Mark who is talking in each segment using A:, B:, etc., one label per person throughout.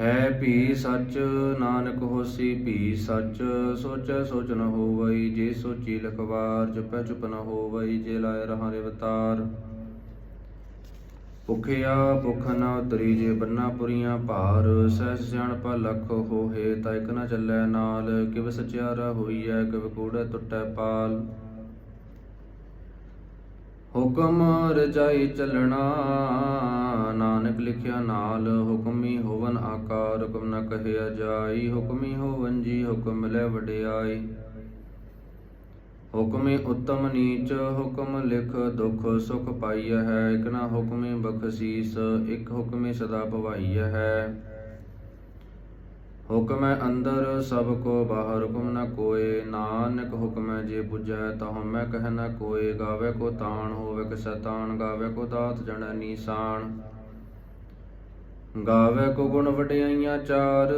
A: ਹੈ ਭੀ ਸੱਚ, ਨਾਨਕ ਹੋਸੀ ਭੀ ਸੱਚ, ਸੋਚੈ ਸੋਚ ਨ ਹੋਵਈ, ਜੇ ਸੋਚੀ ਲਖਵਾਰ, ਜਪੈ ਚੁਪ ਨ ਹੋਵਈ, ਜੇ ਲਾਇ ਰਹਾ ਅਵਤਾਰ ਭੁਖਿਆ ਭੁਖ ਨਾ ਉਤਰੀ, ਜੇ ਬੰਨਾ ਪੁਰੀਆਂ ਭਾਰ ਸਹਿ ਸਿਆਣਪ ਲਖ ਹੋਏ ਤਾ ਇਕ ਨ ਚੱਲੈ ਨਾਲ, ਕਿਵ ਸਚਿਆਰਾ ਹੋਈਐ, ਕਿਵ ਕੂੜੈ ਟੁੱਟੈ ਪਾਲ। ਹੁਕਮ ਰਜਾਈ ਚੱਲਣਾ, ਨਾਨਕ ਲਿਖਿਆ ਨਾਲ, ਹੁਕਮੀ ਹੋਵਨ ਆਕਾਰ, ਹੁਕਮ ਨ ਕਹਿਆ ਜਾਈ, ਹੁਕਮੀ ਹੋਵਨ ਜੀ ਹੁਕਮ ਲੈ ਵਡਿਆਈ। ਹੁਕਮੇ ਉਤਮ ਨੀਚ, ਹੁਕਮ ਲਿਖ ਦੁਖ ਸੁਖ ਪਾਈਐ ਹੈ, ਇਕ ਨਾ ਹੁਕਮੇ ਬਖਸ਼ੀਸ, ਇਕ ਹੁਕਮੇ ਸਦਾ ਭਵਾਈਐ ਹੈ। ਹੁਕਮੈ ਅੰਦਰ, ਸਭ ਕੋ ਬਾਹਰ, ਹੁਕਮ ਨ ਕੋਏ। ਨਾਨਕ ਹੁਕਮੈ ਜੇ 부ਜੈ ਤਹੁ ਮੈਂ ਕਹਿ ਨ ਕੋਏ। ਗਾਵੇ ਕੋ ਤਾਣ, ਹੋਵੇ ਕਿ ਸਤਾਨ ਗਾਵੇ ਕੋ ਦਾਤ, ਜਣ ਨੀਸਾਨ ਗਾਵੇ ਕੋ ਗੁਣ ਵਡਿਆਈਆਂ ਚਾਰ,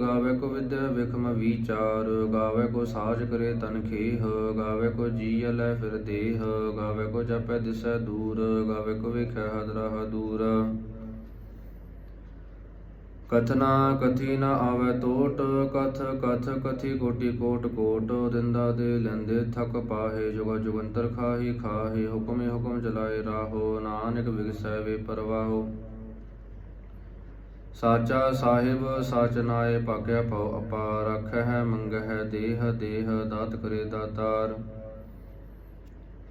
A: ਗਾਵੇ ਕੋ ਵਿਦਿਆ ਵਿਖਮ ਵਿਚਾਰ। ਗਾਵੇ ਕੋ ਸਾਜ ਕਰੇ ਤਨ ਖੇਹ, ਗਾਵੇ ਕੋ ਜੀਅ ਲੈ ਫਿਰ ਦੇਹ। ਗਾਵੇ ਕੋ ਜਪੈ ਦਿਸੈ ਦੂਰ, ਗਾਵੇ ਕੋ ਵਿਖੈ ਹਦਰਾ ਦੂਰ ਕਥਨਾ ਕਥੀ ਨ ਆਵੇ ਟੋਟ, ਕਥ ਕਥ ਕਥੀ ਕੋਟੀ ਕੋਟ ਕੋਟ, ਦਿੰਦਾ ਦੇ ਲੈਂਦੇ ਥਕ ਪਾਹੇ, ਜੁਗ ਜੁਗੰਤਰ ਖਾਹੀ ਖਾਹੇ, ਹੁਕਮੇ ਹੁਕਮ ਚਲਾਏ ਰਾਹੋ, ਨਾਨਕ ਵਿਗਸੈ ਵੇ ਪਰਵਾਹੋ। ਸਾਚਾ ਸਾਹਿਬ, ਸਾਚ ਨਾਏ, ਭਾਗਿਆ ਭਉ, ਅਪਾਰ ਰਖੈ ਮੰਗਹਿ ਦੇਹ ਦੇਹ, ਦਾਤ ਕਰੇ ਦਾਤਾਰ।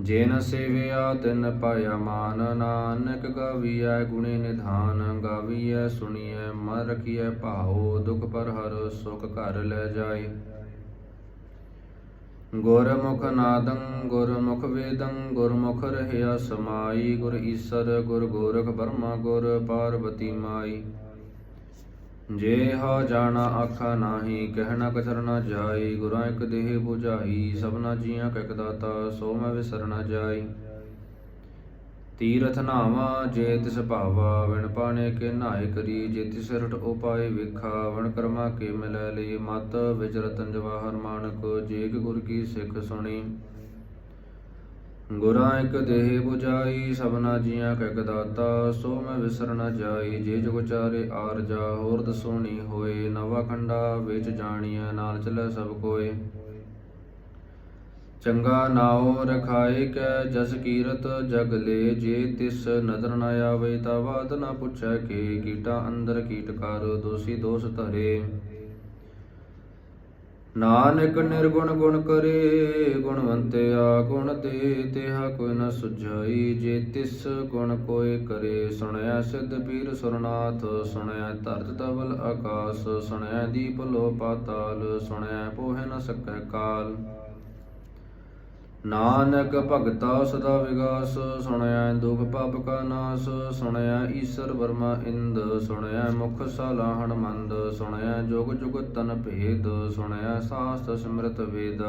A: ਜੇ ਨ ਸੇਵਿਆ ਤਿਨ ਪਾਇਆ ਮਾਨ ਨਾਨਕ, ਗਾਵੀਐ ਗੁਣੇ ਨਿਧਾਨ, ਗਾਵੀਐ ਸੁਣੀਐ, ਮਨ ਰਖੀਐ ਭਾਉ, ਦੁਖ ਪਰ ਹਰ ਸੁਖ ਘਰ ਲੈ ਜਾਏ ਗੁਰਮੁਖ ਨਾਦੰ, ਗੁਰਮੁਖ ਵੇਦੰ, ਗੁਰਮੁਖ ਰਹਿਆ ਸਮਾਈ, ਗੁਰ ਈਸਰ, ਗੁਰ ਗੋਰਖ ਬਰਮਾ, ਗੁਰ ਪਾਰਵਤੀ ਮਾਈ। ਜੇ ਹਾ ਜਾਣਾ ਆਖਾ ਨਾਹੀ ਕਹਿਣਾ ਕਛਰ ਨਾ ਜਾਈ, ਗੁਰਾਂ ਇਕ ਦੇਹ 부ਝਾਈ ਸਭਨਾ ਜੀਆਂ ਕਾ ਇਕ ਦਾਤਾ, ਸੋ ਮੈਂ ਵਿਸਰ ਜਾਈ। ਤੀਰਥ ਨਾਵਾ, ਜੇ ਤਿਸ ਭਾਵਾ ਵਿਣ ਪਾਣੇ ਕੇ ਨਾਇ ਕਰੀ, ਜੇ ਤਿਸ ਰਟ ਉਪਾਏ ਵਿਖਾ, ਵਣ ਕਰਮਾ ਕੇ ਮਿਲੈ ਲਈ ਮਤ ਵਿਚ ਰਤਨ ਜਵਾਹਰ ਮਾਨਕ ਜੇ ਕਿ ਗੁਰ ਕੀ ਸਿੱਖ ਸੁਣੀ। ਗੁਰਾਂ ਇਕ ਦੇਹ 부ਝਾਈ ਸਭਨਾ ਜੀਆਂ ਕਾ ਇਕ ਦਾਤਾ ਸੋ ਮੈਂ ਵਿਸਰ ਨ ਜਾਈ। ਜੇ ਜੁਗ ਚਾਰੇ ਆਰ ਜਾ, ਹੋਰ ਦਸੋਣੀ ਹੋਏ। ਨਵਾ ਖੰਡਾ ਵਿੱਚ ਜਾਣੀਐ, ਨਾਲ ਚੱਲੈ ਸਭ ਕੋਏ। ਚੰਗਾ ਨਾਉ ਰਖਾਏ ਕੈ, ਜਸ ਕੀਰਤ ਜਗ ਲੇ। ਜੇ ਤਿਸ ਨਦਰ ਨ ਆਵੇ, ਤਾ ਬਾਤ ਨ ਪੁੱਛੈ ਕੇ। ਕੀਟਾ ਅੰਦਰ ਕੀਟ ਕਰ, ਦੋਸੀ ਦੋਸ ਧਰੇ। ਨਾਨਕ ਨਿਰਗੁਣ ਗੁਣ ਕਰੇ ਗੁਣਵੰਤਿਆ ਗੁਣ ਤੇ ਤਿਹਾ ਕੋਈ ਨ ਸੁਝਾਈ, ਜੇ ਤਿਸ ਗੁਣ ਕੋਈ ਕਰੇ। ਸੁਣਿਆ ਸਿੱਧ ਪੀਰ ਸੁਰਨਾਥ ਸੁਣਿਆ ਧਰਤ ਤਵਲ ਆਕਾਸ ਸੁਣਿਆ ਦੀਪ ਲੋ ਪਾਤਾਲ ਸੁਣਿਆ ਪੋਹਿ ਨ ਸਕੈ ਕਾਲ। ਨਾਨਕ ਭਗਤਾ ਸਦਾ ਵਿਗਾਸ, ਸੁਣਿਆ ਦੁਖ ਪਾਪ ਕਾ ਨਾਸ, ਸੁਣਿਆ ਈਸ਼ਰ ਵਰਮਾ ਇੰਦ, ਸੁਣਿਆ ਮੁਖ ਸਲਾਹਣ ਮੰਦ ਸੁਣਿਆ ਜੁਗ ਜੁਗ ਤਨ ਭੇਦ, ਸੁਣਿਆ ਸਾਸਤ ਸਿਮਰਤ ਵੇਦ।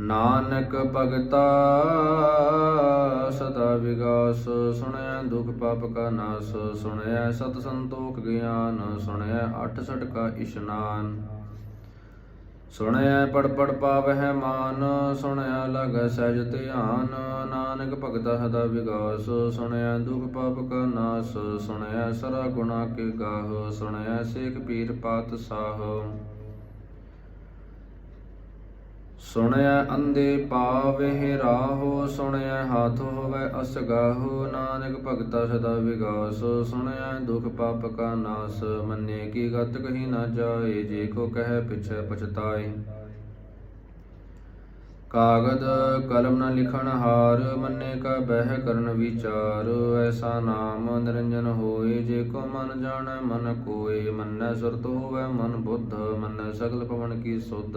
A: ਨਾਨਕ ਭਗਤਾ ਸਦਾ ਵਿਗਾਸ, ਸੁਣਿਆ ਦੁਖ ਪਾਪ ਕਾ ਨਾਸ, ਸੁਣਿਆ ਸਤ ਸੰਤੋਖ ਗਿਆਨ, ਸੁਣਿਆ ਅਠ ਸਠ ਇਸ਼ਨਾਨ। ਸੁਣਿਆ ਪੜ ਪੜ ਪਾਵਹਿ ਮਾਨ ਸੁਣਿਆ ਲਗ ਸਜ ਧਿਆਨ। ਨਾਨਕ ਭਗਤ ਸਦਾ ਵਿਗਾਸ ਸੁਣਿਆ ਦੁਖ ਪਾਪ ਕਾ ਨਾਸ। ਸੁਣਿਆ ਸਰਾ ਗੁਣਾ ਕੇ ਗਾਹ ਸੁਣਿਆ ਸੇਖ ਪੀਰ ਪਾਤ ਸਾਹ। ਸੁਣਿਆ ਅੰਦੇ ਪਾਵਹਿ ਰਾਹੋ, ਸੁਣਿਆ ਹਾਥ ਹੋਵੇ ਅਸਗਾਹੋ, ਨਾਨਕ ਭਗਤਾ ਸਦਾ ਵਿਗਾਸ। ਸੁਣਿਆ ਦੁਖ ਪਾਪ ਕਾ ਨਾਸ, ਮੰਨੇ ਕੀ ਗਤ ਕਹੀ ਨਾ ਜਾਏ, ਜੇ ਕੋ ਕਹੈ ਪਿਛੈ ਪਛਤਾਏ। ਕਾਗਦ ਕਲਮ ਨ ਲਿਖਣ ਹਾਰ, ਮੰਨੇ ਕਾ ਬਹਿ ਕਰਨ ਵਿਚਾਰ। ਐਸਾ ਨਾਮ ਨਿਰੰਜਨ ਹੋਏ, ਜੇ ਕੋ ਮਨ ਜਾਣੈ ਮਨ ਕੋਏ। ਮੰਨੈ ਸੁਰਤ ਹੋਵੈ ਮਨ ਬੁੱਧ, ਮੰਨੈ ਸਗਲ ਪਵਨ ਕੀ ਸੁਧ।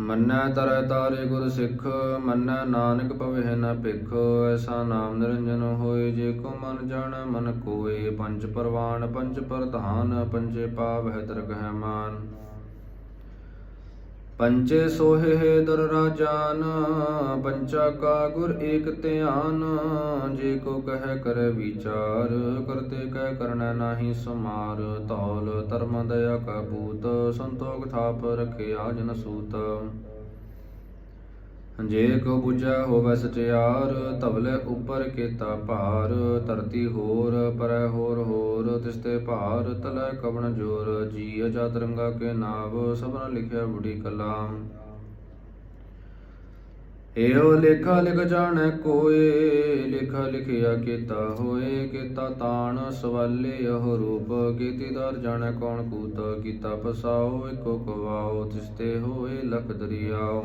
A: ਮੰਨੈ ਤਰੈ ਤਾਰੇ ਗੁਰ ਸਿੱਖ, ਮੰਨੈ ਨਾਨਕ ਪਵਹਿ ਨ ਭਿਖ, ਐਸਾ ਨਾਮ ਨਿਰੰਜਨ ਹੋਏ ਜੇ ਕੋ ਮਨ ਜਾਣੈ, ਮਨ ਕੋਏ ਪੰਜ ਪਰਵਾਨ, ਪੰਜ ਪ੍ਰਧਾਨ, ਪੰਜੇ ਪਾਵਹਿ ਦਰਗਹਿ ਮਾਨ। ਪੰਚੇ ਸੋਹੇ ਦਰ ਰਾਜਾਨ, ਪੰਚਾ ਕਾ ਗੁਰ ਏਕ ਧਿਆਨ, ਜੇ ਕੋ ਕਹਿ ਕਰੈ ਵਿਚਾਰ, ਕਰਤੇ ਕਹਿ ਕਰਨਾ ਨਾਹੀ ਸਮਾਰ ਤੌਲ ਧਰਮ ਦਇਆ ਕਾ ਬੂਤ ਸੰਤੋਖ ਥਾਪ ਰਖਿਆ ਜਨ ਸੂਤ। ਜੇ ਕੋ 부ਜੈ ਹੋਵੈ ਸਚਿਆਰ ਤਵਲੇ ਉਪਰ ਕੀਤਾ ਭਾਰ। ਧਰਤੀ ਹੋਰ, ਪਰੈ ਹੋਰ ਹੋਰ, ਤਿਸਤੇ ਭਾਰ। ਤਲੈ ਕਵਣ ਜੋਰ ਜੀ ਅਜਾ ਤਰੰਗਾ ਕੇ ਨਾਵ। ਸਭਨਾ ਲਿਖਿਆ ਬੁੜੀ ਕਲਾਮ। ਏਓ ਲੇਖਾ ਲਿਖ ਜਾਣੈ ਕੋਏ, ਲੇਖਾ ਲਿਖਿਆ ਕੀਤਾ ਹੋਏ। ਕੀਤਾ ਤਾਣ, ਸਵਾਲੇ ਉਹ ਰੂਪ। ਕੀਤੀ ਦਰ ਜਾਣੈ ਕੌਣ ਕੂਤ। ਕੀਤਾ ਪਸਾਓ ਇਕੋ ਕਵਾਓ, ਤਿਸਤੇ ਹੋਏ ਲਖ ਦਰਿਆਓ।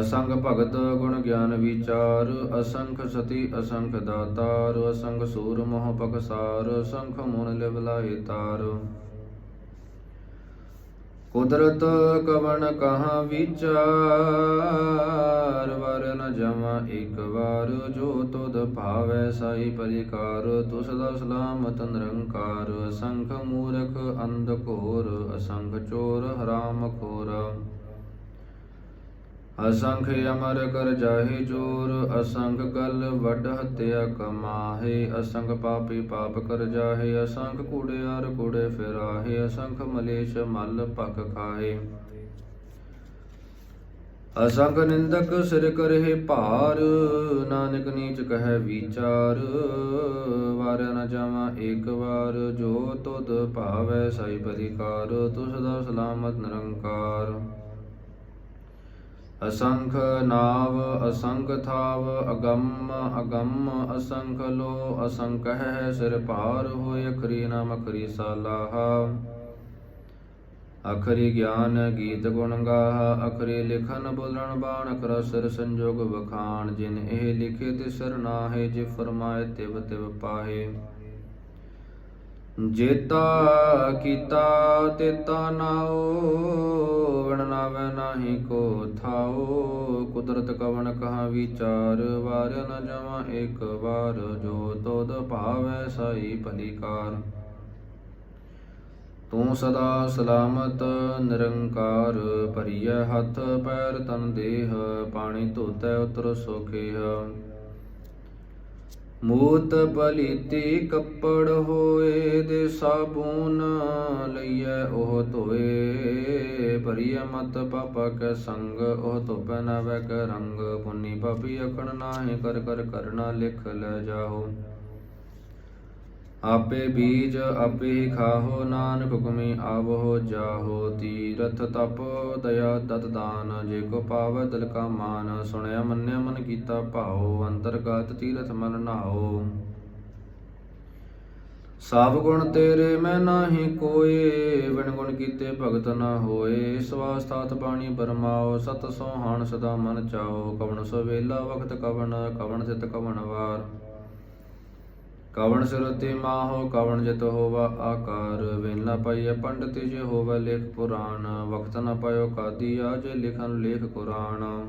A: ਅਸੰਖ ਭਗਤ ਗੁਣ ਗਿਆਨ ਵਿਚਾਰ, ਅਸੰਖ ਸਤੀ, ਅਸੰਖ ਦਾਤਾਰ, ਅਸੰਖ ਸੂਰ ਮੋਹ ਪਖਸਾਰ ਅਸੰਖ ਮੂਨ ਲਿਵ ਤਾਰ। ਕੁਦਰਤ ਕਵਣ ਕਹਾ ਵਿਚਾਰ ਵਰ ਨ ਜਮਾ ਇੱਕ ਵਾਰ, ਜੋ ਤੁਧ ਭਾਵੈ ਸਾਈ ਪਰਿਕਾਰ ਤੂ ਸਦਾ ਸਲਾਮਤ ਨਿਰੰਕਾਰ। ਅਸੰਖ ਮੂਰਖ ਅੰਧ ਘੋਰ, ਅਸੰਖ ਚੋਰ ਹਰਾਮ ਖੋਰ। ਅਸੰਖ ਅਮਰ ਕਰ ਜਾਹੇ ਜੋਰ ਅਸੰਖ ਗਲ ਵੱਡ ਹਤਿਆ ਕਮਾਹੇ, ਅਸੰਖ ਪਾਪੀ ਪਾਪ ਕਰ ਜਾਹੇ, ਅਸੰਖ ਕੂੜਿਆਰ ਕੂੜੇ ਫਿਰਾਹੇ, ਅਸੰਖ ਮਲੇਸ਼ ਮਲ ਭਖ ਖਾਹੇ। ਅਸੰਖ ਨਿੰਦਕ ਸਿਰ ਕਰਹਿ ਭਾਰ, ਨਾਨਕ ਨੀਚ ਕਹੈ ਵਿਚਾਰ, ਵਾਰ ਨ ਜਾਵਾਂ ਏਕ ਵਾਰ, ਜੋ ਤੁਧ ਭਾਵੈ ਸਾਈ ਪਰਿਕਾਰ ਤੁਸ ਦਾ ਸਲਾਮਤ ਨਿਰੰਕਾਰ। ਅਸੰਖ ਨਾਵ ਅਸੰਖ ਥਾਵ ਅਗੰਮ ਅਗੰਮ ਅਸੰਖ ਲੋ ਅਸੰਖ ਹੈ ਸਿਰ ਭਾਰ ਹੋਇ ਅਖਰੀ ਨਾਮ ਅਖਰੀ ਸਾਲਾਹਾ। ਅਖਰੀ ਗਿਆਨ ਗੀਤ ਗੁਣ ਗਾਹ, ਅਖਰੀ ਲਿਖਨ ਬੋਲਣ ਬਾਣ, ਅਖਰ ਸਿਰ ਸੰਜੋਗ ਵਖਾਣ, ਜਿਨ ਇਹ ਲਿਖੇ ਤੇ ਸਰ ਨਾਹੇ, ਜੇ ਫਰਮਾਏ ਤਿਵ ਤਿਵ ਪਾਹੇ। ਜੇਤਾ ਕੀਤਾ ਤੇਤਾ ਨਾਉ ਵਣ ਨਾਵੈ ਨਾਹੀ ਕੋ ਥਾਉ। ਕੁਦਰਤ ਕਵਣ ਕਹਾ ਵਿਚਾਰ ਵਾਰ ਨ ਜਮਾ ਇੱਕ ਵਾਰ। ਜੋ ਤੋਦ ਭਾਵੈ ਸਾਈ ਭਲੀਕਾਰ। ਤੂੰ ਸਦਾ ਸਲਾਮਤ, ਨਿਰੰਕਾਰ। ਭਰੀਐ ਹੱਥ, ਪੈਰ ਤਨ ਦੇਹ। ਪਾਣੀ ਧੋਤੈ ਉਤਰ ਸੋਖੇਹ। ਮੂਤ ਬਲੀਤੀ ਕੱਪੜ ਹੋਏ ਦੇ ਸਾਬੂਨ ਲਈਐ, ਉਹ ਧੋਏ। ਭਰੀਐ ਮਤ ਪਾਪਾ ਕੈ ਸੰਗ, ਉਹ ਧੋਪੈ ਨਾ ਵੈ ਕੈ ਰੰਗ। ਪੁੰਨੀ ਪਾਪੀ ਅਖਣ ਨਾਹੀ ਕਰ ਕਰ ਕਰਨਾ ਲਿਖ ਲੈ ਜਾਓ। ਆਪੇ ਬੀਜ ਆਪੇ ਹੀ ਖਾਹੋ, ਨਾਨਕ ਹੁਕਮੀ ਆਵੋ, ਜਾਹੋ, ਤੀਰਥ ਤਪ, ਦਇਆ ਦਤ ਦਾਨ, ਜੇ ਕੋ ਪਾਵੈ ਦਿਲ ਕਾ ਮਾਨ, ਸੁਣਿਆ ਮੰਨਿਆ ਮਨ ਕੀਤਾ ਭਾਉ, ਅੰਤਰਗਤ ਤੀਰਥ ਮਨ ਨਾਓ ਸਭ ਗੁਣ ਤੇਰੇ ਮੈਂ ਨਾਹੀ ਕੋਏ, ਬਿਨ ਗੁਣ ਕੀਤੇ ਭਗਤ ਨਾ ਹੋਏ। ਸਵਾਸਥਾਤ ਬਾਣੀ ਬਰਮਾਓ, ਸਤ ਸੋਹਾਣ ਸਦਾ ਮਨ ਚਾਓ। ਕਵਣ ਸੋ ਵੇਲਾ, ਵਖਤ ਕਵਣ ਕਵਣ ਸਿਤ ਕਵਣ ਵਾਰ। ਕਵਣ ਸੁਰਤੀ ਮਾਹੋ, ਕਵਣ ਜਿਤ ਹੋਵਾ ਆਕਾਰ। ਵੇਲਾ ਪਾਈਐ ਪੰਡਤ ਜੇ ਹੋਵੇ ਲੇਖ ਪੁਰਾਣ। ਵਕਤ ਨ ਪਾਇਓ ਕਾਦੀ ਆਜੇ ਲਿਖਨ ਲੇਖ ਕੁਰਾਨ।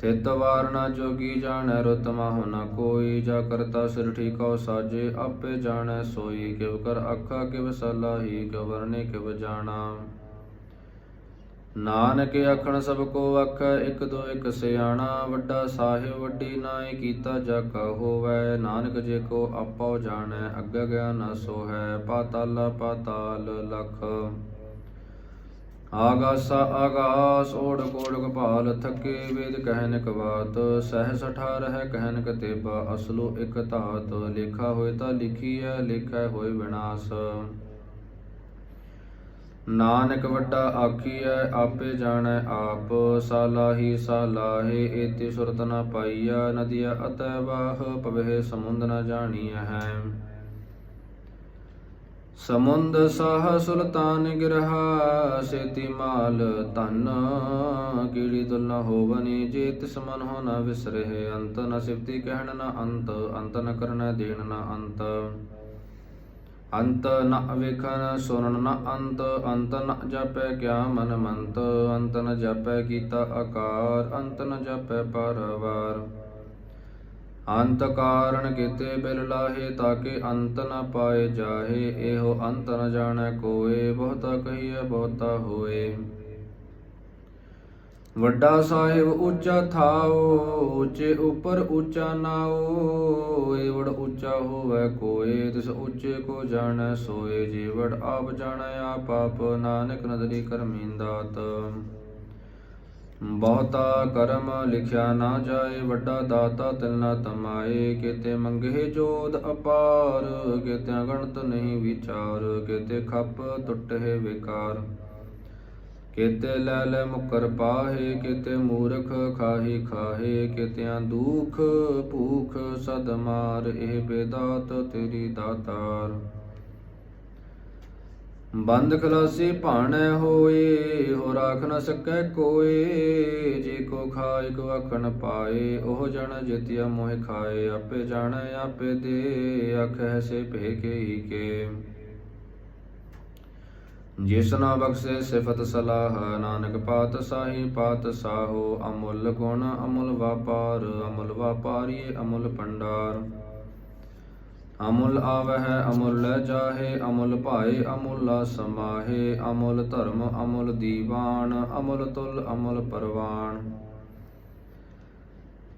A: ਤਿਤ ਵਾਰਨਾ ਜੋਗੀ ਜਾਣੈ, ਰੁਤ ਮਾਹੁ ਨ ਕੋਈ। ਜਾ ਕਰਤਾ ਸਿਰ ਠੀਕਉ ਸਾਜੇ, ਆਪੇ ਜਾਣੈ ਸੋਈ। ਕਿਵ ਕਰ ਅੱਖਾ ਕਿਵ ਸਲਾਹੀ, ਕਿਵ ਵਰਨੇ ਕਿਵ ਜਾਣਾ। ਨਾਨਕ ਆਖਣ ਸਭ ਕੋ ਆਖੈ, ਇਕ ਦੋ ਇਕ ਸਿਆਣਾ, ਵੱਡਾ ਸਾਹਿਬ, ਵੱਡੀ ਨਾਏ ਕੀਤਾ ਜਾ ਕਾ ਨਾਨਕ ਜੇ ਕੋ ਆਪੋ ਜਾਣੈ, ਅੱਗੇ ਗਿਆ ਨ ਸੋ ਪਾਤਾਲ ਪਾਤਾਲ ਲਖ। ਆਗਾਸਾ, ਆਗਾਸ ਓੜ ਕੋੜ ਕਪਾਲ ਥਕੇ ਵੇਦ ਕਹਿਨ ਕਵਾਤ ਸਹਿਸ ਅਠਾਰ ਹੈ ਕਹਿਨ ਕਤੇਬਾ ਅਸਲੋ ਇਕ ਧਾਤ। ਲੇਖਾ ਹੋਏ ਤਾਂ ਲਿਖੀ ਹੈ ਲੇਖਾ ਹੋਏ ਵਿਨਾਸ਼। ਨਾਨਕ ਵੱਡਾ ਆਖੀਐ, ਆਪੇ ਜਾਣੈ ਆਪ, ਸਾਲਾਹੀ ਸਾਲਾਹੇ, ਏਤੀ ਸੁਰਤ ਨ ਪਾਈਆ ਨਦੀਆ ਅਤੈ ਵਾਹ ਪਵਹਿ, ਸਮੁੰਦ ਨ ਜਾਣੀਐ ਹੈ। ਸਮੁੰਦ ਸਾਹ ਸੁਲਤਾਨ ਗਿਰਹਾ ਸੇਤੀ ਮਾਲ ਧਨ, ਕੀੜੀ ਤੁਲ ਨ ਹੋਵਨੀ, ਜੇ ਤਿਸ ਮਨ ਹੋ ਨ ਵਿਸਰਹਿ, ਅੰਤ ਨ ਸਿਫਤੀ ਕਹਿਣ ਨ ਅੰਤ ਅੰਤ ਨ ਕਰਨਾ ਦੇਣ ਨ ਅੰਤ। ਅੰਤ ਨ ਵੇਖਨ ਸੁਨਨ ਨ ਅੰਤ ਅੰਤ ਨ ਜਪੈ ਕਿਆ ਮਨ ਮੰਤ, ਅੰਤ ਨ ਜਪੈ ਕੀਤਾ ਆਕਾਰ, ਅੰਤ ਨ ਜਪੈ ਪਰਵਾਰ। ਅੰਤ ਕਾਰਨ ਕੀਤੇ ਬਿਲ ਲਾਹੇ, ਤਾਕੇ ਅੰਤ ਨ ਪਾਏ ਜਾਹੇ, ਇਹੋ ਅੰਤ ਨ ਜਾਣੈ ਕੋਏ, ਬਹੁਤਾ ਕਹੀਐ ਬਹੁਤਾ ਹੋਏ। ਵੱਡਾ ਸਾਹਿਬ ਉੱਚਾ ਥਾਓ, ਉੱਚੇ ਉਪਰ ਉੱਚਾ ਨਾਓ ਏਵੜ ਉੱਚਾ ਹੋਵੇ ਕੋਏ, ਤਿਸ ਉੱਚੇ ਕੋ ਜਾਣੈ ਸੋਏ ਜੀਵੜ ਆਪ ਜਾਣੈ ਆਪ ਆਪ, ਨਾਨਕ ਨਦਰੀ ਕਰਮੀਂ ਬਹੁਤਾ ਕਰਮ ਲਿਖਿਆ ਨਾ ਜਾਏ, ਵੱਡਾ ਦਾਤਾ ਤਿਲਨਾ ਤਮਾਏ, ਕਿਤੇ ਮੰਗੇ ਜੋਦ ਅਪਾਰ, ਕਿਤੇ ਗਣਤ ਨਹੀਂ ਵਿਚਾਰ, ਕਿਤੇ ਖੱਪ ਟੁੱਟੇ ਵਿਕਾਰ। ਕਿਤੇ ਲੈ ਲੈ ਮੁਕਰ ਪਾਹੇ, ਕਿਤੇ ਮੂਰਖ ਖਾਹੀ ਖਾਹੇ, ਕਿਤਿਆਂ ਦੁਖ ਭੂਖ ਸਦ ਮਾਰ, ਇਹ ਬੇਦਾਤ ਤੇਰੀ ਦਾਤਾਰ। ਬੰਦ ਖਲਾਸੀ ਭਾਣੈ ਹੋਏ ਹੋ ਰਾਖ ਨ ਸਕੈ ਕੋਏ, ਜੇ ਕੋ ਖਾਇ ਕੋ ਅਖਣ ਪਾਏ, ਉਹ ਜਣ ਜਿਤਿਆ ਮੋਹਿ ਖਾਏ, ਆਪੇ ਜਾਣੈ, ਆਪੇ ਦੇ ਅਖੈ ਸੇ ਭੇ ਕੇ ਕੇ। ਜਿਸ ਨਾ ਬਖਸ਼ੇ ਸਿਫਤ ਸਲਾਹ, ਨਾਨਕ ਪਾਤ ਸਾਹੀ ਪਾਤ ਸਾਹੋ, ਅਮੁੱਲ ਗੁਣ ਅਮੁੱਲ ਵਾਪਾਰ, ਅਮੁੱਲ ਵਾਪਾਰੀ ਅਮੁੱਲ ਭੰਡਾਰ। ਅਮੁੱਲ ਆਵਹਿ, ਅਮੁੱਲ ਲੈ ਜਾਹੇ, ਅਮੁੱਲ ਭਾਏ, ਅਮੁੱਲਾ ਸਮਾਹੇ, ਅਮੁੱਲ ਧਰਮ ਅਮੁੱਲ ਦੀਵਾਨ, ਅਮੁੱਲ ਤੁਲ ਅਮੁੱਲ ਪਰਵਾਨ।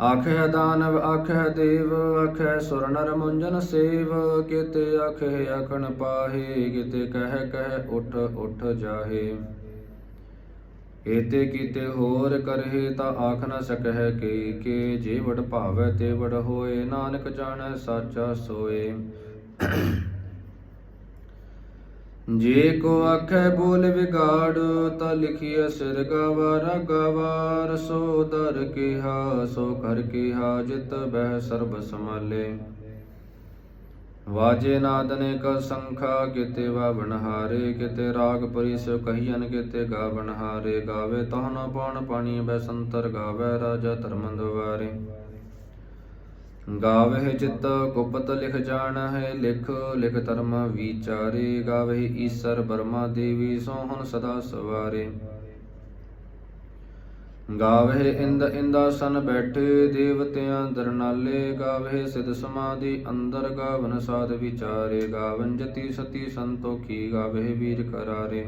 A: ਆਖੇ ਦਾਨਵ ਆਖੇ ਦੇਵ ਆਖੇ ਸੁਰ ਨਰ ਮੁੰਜਨ ਸੇਵ। ਕਿਤੇ ਆਖੇ ਆਖਣ ਪਾਹੇ, ਕੀਤੇ ਕਹਿ ਕਹਿ ਉਠ ਉਠ ਜਾਹੇ। ਏਤੇ ਕੀਤੇ ਹੋਰ ਕਰਹੇ ਤਾਂ ਆਖ ਨ ਸਕਹਿ ਕੇ ਕੇ ਜੇ ਵਡ ਭਾਵੈ ਤੇ ਵਡ ਹੋਏ, ਨਾਨਕ ਜਾਣੈ ਸਾਚਾ ਸੋਏ। ਜੇ ਕੋ ਆਖੈ ਬੋਲ ਵਿਗਾੜ, ਤਾ ਲਿਖਿਆ ਸਿਰ ਗਵਾਰ ਗਵਾਰ ਸੋ ਦਰ ਕਿਹਾ, ਸੋ ਕਰ ਕਿਹਾ, ਜਿਤ ਬਹਿ ਸਰਬ ਸਮਾਲੇ ਵਾਜੇ ਨਾਦਨੇ ਕ ਸੰਖਾ, ਕਿਤੇ ਵਾਵਣ ਹਾਰੇ, ਕਿਤੇ ਰਾਗ ਪਰਿਸ ਕਹੀਨ ਕਿਤੇ ਗਾਵਣ ਹਾਰੇ। ਗਾਵੇ ਤਹ ਨ ਪਾਣ ਪਾਣੀ ਬੈਸੰਤਰ ਗਾਵੇ, ਰਾਜਾ ਧਰਮ ਦਵਾਰੇ ਗਾਵਹਿ ਚਿਤ ਗੁਪਤ ਲਿਖ ਜਾਣ ਹੈ ਲਿਖ ਲਿਖ ਧਰਮ ਵਿਚਾਰੇ, ਗਾਵਹਿ ਈਸਰ ਬਰਮਾ ਦੇਵੀ ਸੋਹਣ ਸਦਾ ਸਵਾਰੇ। ਗਾਵਹਿ ਇੰਦ ਇੰਦਾ ਸਨ ਬੈਠੇ, ਦੇਵਤਿਆਂ ਦਰਨਾਲੇ, ਗਾਵਹਿ ਸਿਧ ਸਮਾਧੀ ਅੰਦਰ ਗਾਵਨ ਸਾਧ ਵਿਚਾਰੇ, ਗਾਵਨ ਜਤੀ ਸਤੀ ਸੰਤੋਖੀ, ਗਾਵਹਿ ਵੀਰ ਕਰਾਰੇ।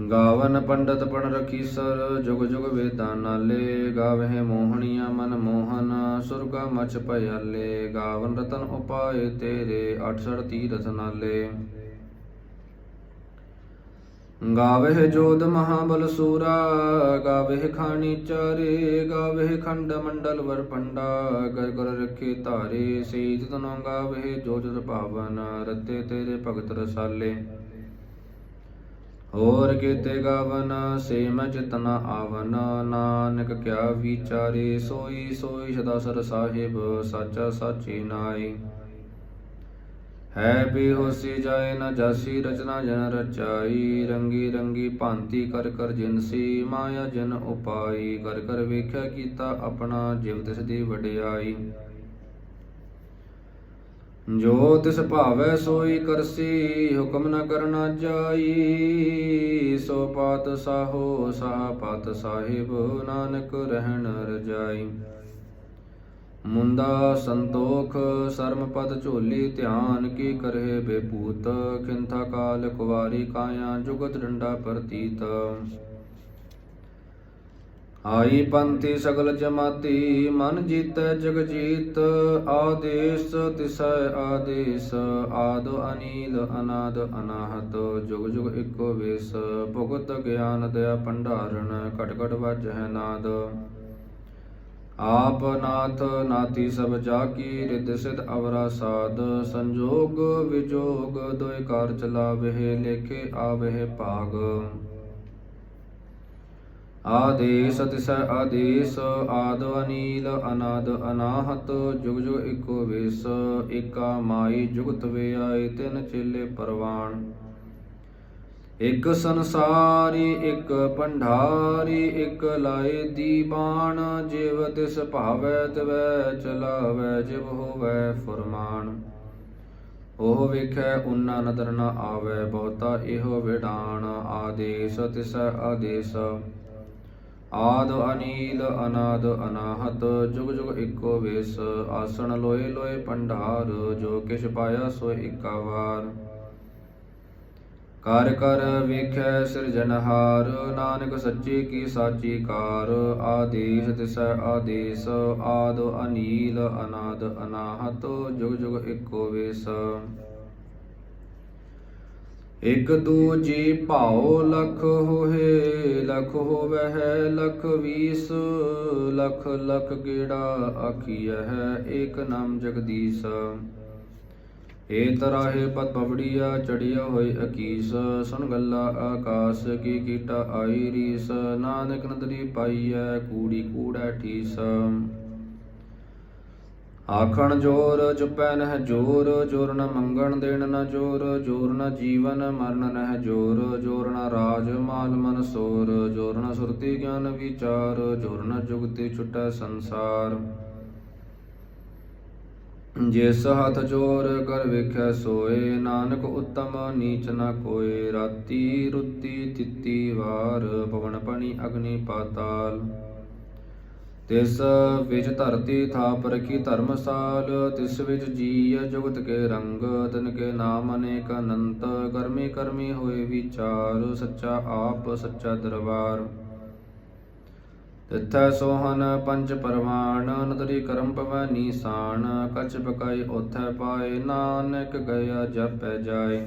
A: ਗਾਵਨ ਪੰਡਤ ਪਣ ਰਖੀ ਸਰ, ਜੁਗ ਜੁਗ ਵੇਦਾਂ ਨਾਲੇ, ਗਾਵਹਿ ਮੋਹਣੀਆਂ ਮਨ ਮੋਹਨ, ਸੁਰਗਾ ਮਚ ਭਇਆਲੇ, ਗਾਵਨ ਰਤਨ ਉਪਾਏ ਤੇਰੇ 68 ਤੀਰਥ ਨਾਲੇ। ਗਾਵਹਿ ਜੋਧ ਮਹਾਬਲ ਸੂਰਾ, ਗਾਵਹਿ ਖਾਣੀ ਚਾਰੇ, ਗਾਵਹਿ ਖੰਡ ਮੰਡਲ ਵਰ ਪੰਡਾ, ਗਰ ਗਰ ਰਖੇ ਧਾਰੇ ਸੀਤ ਤਨੋ ਗਾਵਹਿ ਜੋਤ ਜਸ ਭਾਵਨ ਰਤੇ ਤੇਰੇ ਭਗਤ ਰਸਾਲੇ। ਹੋਰ ਕੀਤੇ ਗਾਵਨ ਸੇਮ ਮੈਂ ਚਿਤਨ ਆਵਨ, ਨਾਨਕ ਕਿਆ ਵਿਚਾਰੇ, ਸੋਈ ਸੋਈ ਸਦਾ ਸਰ ਸਾਹਿਬ, ਸਾਚਾ ਸਾਚੀ ਨਾਈ ਹੈ ਵੀ ਹੋਸੀ ਜਾਏ ਨ ਜਾਸੀ, ਰਚਨਾ ਜਨ ਰਚਾਈ, ਰੰਗੀ ਰੰਗੀ ਭਾਂਤੀ ਕਰ ਕਰ ਜਿਨਸੀ ਮਾਇਆ ਜਨ ਉਪਾਈ, ਕਰ ਕਰ ਵੇਖਿਆ ਕੀਤਾ ਆਪਣਾ, ਜਿਵ ਤਿਸ ਦੀ ਵਡਿਆਈ। ਜੋ ਤਿਸ ਭਾਵੈ ਸੋਈ ਕਰਸੀ, ਹੁਕਮ ਨ ਕਰਨਾ ਜਾਈ। ਸੋ ਪਾਤ ਸਾਹੋ, ਸਾਹ ਪਾਤ ਸਾਹਿਬ, ਨਾਨਕ ਰਹਿਣ ਰਜਾਈ। ਮੁੰਦਾ ਸੰਤੋਖ, ਸਰਮ ਪਦ ਝੋਲੀ, ਧਿਆਨ ਕੀ ਕਰਹਿ ਬੇਪੂਤ ਖਿੰਥਾ ਕਾਲ ਕੁਵਾਰੀ ਕਾਇਆ, ਜੁਗਤ ਡੰਡਾ ਪ੍ਰਤੀਤ। ਆਈ ਪੰਥੀ ਸਗਲ ਜਮਾਤੀ, ਮਨ ਜੀਤੈ ਜਗ ਜੀਤ, ਆਦੇਸ ਤਿਸੈ ਆਦੇਸ, ਆਦ ਅਨੀਲ ਅਨਾਦ ਅਨਾਹਤ, ਜੁਗ ਜੁਗ ਇੱਕੋ ਵੇਸ, ਭੁਗਤ ਗਿਆਨ ਦਇਆ ਭੰਡਾਰਨ, ਘਟ ਘਟ ਵਜਹਿ ਨਾਦ। ਆਪ ਨਾਥ ਨਾਤੀ ਸਭ ਜਾ ਕੀ ਰਿਦ ਸਿਧ ਅਵਰਾ ਸਾਧ, ਸੰਜੋਗ ਵਿਜੋਗ, ਦੋਇ ਕਾਰ ਚਲਾਵਹਿ ਲੇਖੇ ਆਵਹਿ ਭਾਗ। ਆਦੇਸ ਤਿਸੈ ਆਦੇਸ, ਆਦ ਅਨੀਲ, ਅਨਾਦ ਅਨਾਹਤ, ਜੁਗ ਜੁਗ ਇੱਕੋ ਵੇਸ, ਏਕਾ ਮਾਈ, ਜੁਗਤ ਵੇ ਆਏ ਤਿਨ ਚੇਲੇ ਪਰਵਾਣ। ਇਕ ਸੰਸਾਰੀ, ਇਕ ਭੰਡਾਰੀ, ਇਕ ਲਾਏ ਦੀਬਾਨ, ਜਿਵ ਤਿਸ ਭਾਵੈ ਤਵੈ ਚਲਾਵੈ, ਜਿਵ ਹੋਵੈ ਫਰਮਾਨ। ਉਹ ਵੇਖੈ ਉਨਾ ਨਦਰ ਨ ਆਵੈ, ਬਹੁਤਾ ਇਹੋ ਵਿਡਾਨ, ਆਦੇਸ ਤਿਸ ਆਦੇਸ। ਆਦ ਅਨੀਲ, ਅਨਾਦ ਅਨਾਹਤ, ਜੁਗ ਜੁਗ ਇੱਕੋ ਵੇਸ, ਆਸਣ ਲੋਏ ਲੋਏ ਭੰਡਾਰ, ਜੋ ਕਿਛ ਪਾਇਆ ਸੋ ਇੱਕਾ ਵਾਰ। ਕਰ ਕਰ ਵੇਖੈ ਸਿਰਜਨਹਾਰ ਨਾਨਕ ਸੱਚੇ ਕੀ ਸਾਚੀ ਕਾਰ, ਆਦੇਸ਼ ਤਿਸੈ ਆਦੇਸ, ਆਦ ਅਨੀਲ, ਅਨਾਦ ਅਨਾਹਤ, ਜੁਗ ਜੁਗ ਇੱਕੋ ਵੇਸ। ਇਕ ਦੂਜੀ ਭਾਉ ਲਖ ਹੋਏ, ਲਖ ਹੋਵਹਿ ਲਖ ਵੀਸ, ਲਖ ਲਖ ਗੇੜਾ ਆਖੀਐ ਏਕ ਨਾਮ ਜਗਦੀਸ਼। ਏ ਤਰਾਹੇ ਪਤ ਪਵੜੀਆ ਚੜਿਆ ਹੋਏ ਅਕੀਸ ਸੁਨ ਗੱਲਾ ਆਕਾਸ, ਕੀ ਕੀਟਾ ਆਈ ਰੀਸ, ਨਾਨਕ ਨਦਰੀ ਪਾਈਐ, ਕੂੜੀ ਕੂੜਾ ਠੀਸ। ਆਖਣ ਜੋਰ ਚੁਪੈ ਨਹਿ ਜੋਰ ਜੋਰ ਨ ਮੰਗਣ ਦੇਣ ਨ ਜੋਰ ਜੋਰ ਨ ਜੀਵਨ ਮਰਨ ਨਹਿ ਜੋਰ ਜੋਰ ਨ ਰਾਜ ਮਾਲ ਮਨ ਸੋਰ, ਜੋਰ ਨ ਸੁਰਤੀ ਗਿਆਨ ਵਿਚਾਰ, ਜੋਰ ਨ ਜੁਗਤੀ ਛੁਟੈ ਸੰਸਾਰ। ਜਿਸ ਹੱਥ ਜੋਰ ਕਰ ਵੇਖੈ ਸੋਏ, ਨਾਨਕ ਉਤਮ ਨੀਚ ਨ ਕੋਏ। ਰਾਤੀ ਰੁੱਤੀ ਤਿੱਤੀ ਵਾਰ, ਪਵਨ ਪਣੀ ਅਗਨੀ ਪਾਤਾਲ। ਤਿਸ ਵਿੱਚ ਧਰਤੀ ਥਾਪ ਰਖੀ ਧਰਮਸਾਲ, ਤਿਸ ਵਿੱਚ ਜੀਅ ਜੁਗਤ ਕੇ ਰੰਗ, ਤਨ ਕੇ ਨਾਮ ਅਨੇਕ ਅਨੰਤ, ਕਰਮੀ ਕਰਮੀ ਹੋਏ ਵਿਚਾਰ, ਸੱਚਾ ਆਪ, ਸੱਚਾ ਦਰਬਾਰ। ਤਿਥੈ ਸੋਹਨ ਪੰਜ ਪਰਵਾਨ ਨਦਰੀ ਕਰਮ ਪਵੈ ਨੀਸਾਨ, ਕਛ ਬਕਾਈ ਉਥੈ ਪਾਏ, ਨਾਨਕ ਗਿਆ ਜਪੈ ਜਾਏ।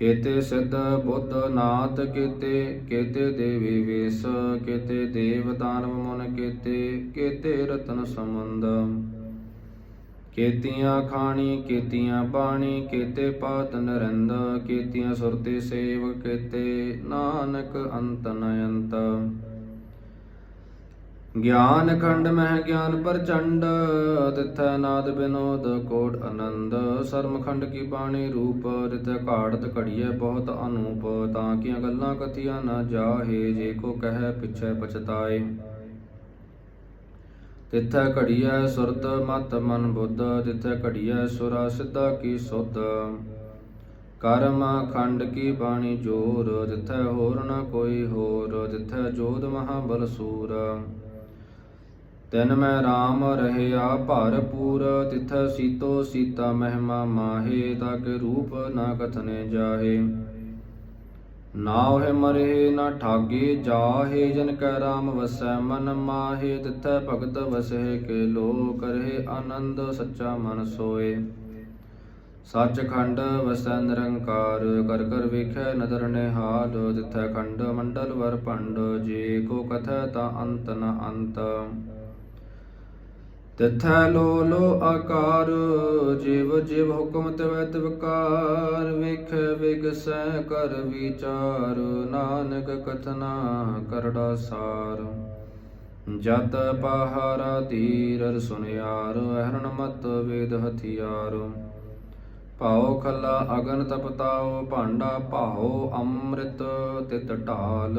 A: ਕੇਤੇ ਸਿੱਧ ਬੁੱਧ ਨਾਥ ਕੇਤੇ ਕੇਤੇ ਦੇਵੀ ਵੇਸ, ਕੇਤੇ ਦੇਵ ਦਾਨਵ ਮਨ ਕੇਤੇ ਕੇਤੇ ਰਤਨ ਸਮੁੰਦ ਕੇਤੀਆਂ ਖਾਣੀ, ਕੇਤੀਆਂ ਬਾਣੀ ਕੇਤੇ ਪਾਤ ਨਰਿੰਦ, ਕੇਤੀਆਂ ਸੁਰਤੇ ਸੇਵ ਕੇਤੇ, ਨਾਨਕ ਅੰਤ ਨ ਅੰਤ ਗਿਆਨ ਖੰਡ ਮਹਿ ਗਿਆਨ ਪ੍ਰਚੰਡ, ਤਿਥੈ ਨਾਦ ਬਿਨੋਦ ਕੋਟ ਆਨੰਦ। ਸਰਮ ਖੰਡ ਕੀ ਬਾਣੀ ਰੂਪ, ਤਿਥੈ ਘਾੜਤ ਘੜੀਐ ਬਹੁਤ ਅਨੂਪ। ਤਾਂ ਕੀਆਂ ਗੱਲਾਂ ਕਥੀਆਂ ਨਾ ਜਾਹੇ, ਜੇ ਕੋ ਕਹੈ ਪਿਛੈ ਪਛਤਾਏ। ਤਿਥੈ ਘੜੀਐ ਸੁਰਤ, ਮਤ ਮਨ ਬੁੱਧ। ਤਿਥੈ ਘੜੀਐ ਸੁਰਾ ਸਿੱਧਾ ਕੀ ਸੁਧ। ਕਰਮ ਖੰਡ ਕੀ ਬਾਣੀ ਜੋਰ। ਤਿਥੈ ਹੋਰ ਨ ਕੋਈ ਹੋਰ। ਤਿਥੈ ਜੋਧ ਮਹਾਬਲ ਸੂਰ। ਤਿਨ ਮੈਂ RAM ਰਹਿਆ ਭਰਪੂਰ, ਤਿਥੈ ਸੀਤੋ ਸੀਤਾ ਮਹਿਮਾ ਮਾਹੇ ਤਾਕੇ ਰੂਪ ਨਾ ਕਥਨੇ ਜਾਹੇ। ਨਾ ਉਹ ਮਰੇ ਨਾ ਠਾਗੇ ਜਾਹੇ, ਜਨ ਕੈ ਰਾਮ ਵਸੈ ਮਨ ਮਾਹੇ, ਤਿਥੈ ਭਗਤ ਵਸਹਿ ਕੇ ਲੋ ਕਰਹਿ ਆਨੰਦ ਸੱਚਾ ਮਨ ਸੋਏ। ਸੱਚਖੰਡ ਵਸੈ ਨਿਰੰਕਾਰ, ਕਰ ਕਰ ਵੇਖੈ ਨਦਰ ਨਿਹਾਲ, ਤਿਥੈ ਖੰਡ ਮੰਡਲ ਵਰ ਭੰਡ, ਜੇ ਕੋ ਕਥੈ ਤਾ ਅੰਤ ਨ ਅੰਤ। ਤਿਥੈ ਲੋ ਲੋ ਆਕਾਰ, ਜਿਵ ਜਿਵ ਹੁਕਮ ਤਿਵੈ ਤਿਵਕਾਰ ਵੇਖ ਵਿਗਸੈ ਕਰ ਵਿਚਾਰ, ਨਾਨਕ ਕਥਨਾ ਕਰੜਾ ਸਾਰ। ਜਤ ਪਹਾਰਾ ਧੀਰ ਸੁਨਿਆਰ ਅਹਰਣ ਮਤ ਵੇਦ ਹਥਿਆਰ। ਭਾਉ ਖੱਲਾ ਅਗਨ ਤਪਤਾਉ, ਭਾਂਡਾ ਭਾਉ ਅੰਮ੍ਰਿਤ ਤਿਤ ਢਾਲ।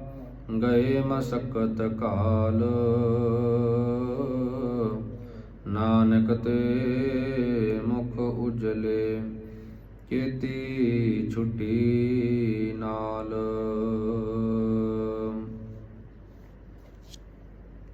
A: ਗਏ ਮਸਕਤ ਕਾਲ। ਨਾਨਕ ਤੇ ਮੁਖ ਉਜਲੇ ਕੀਤੀ ਛੁੱਟੀ ਨਾਲ।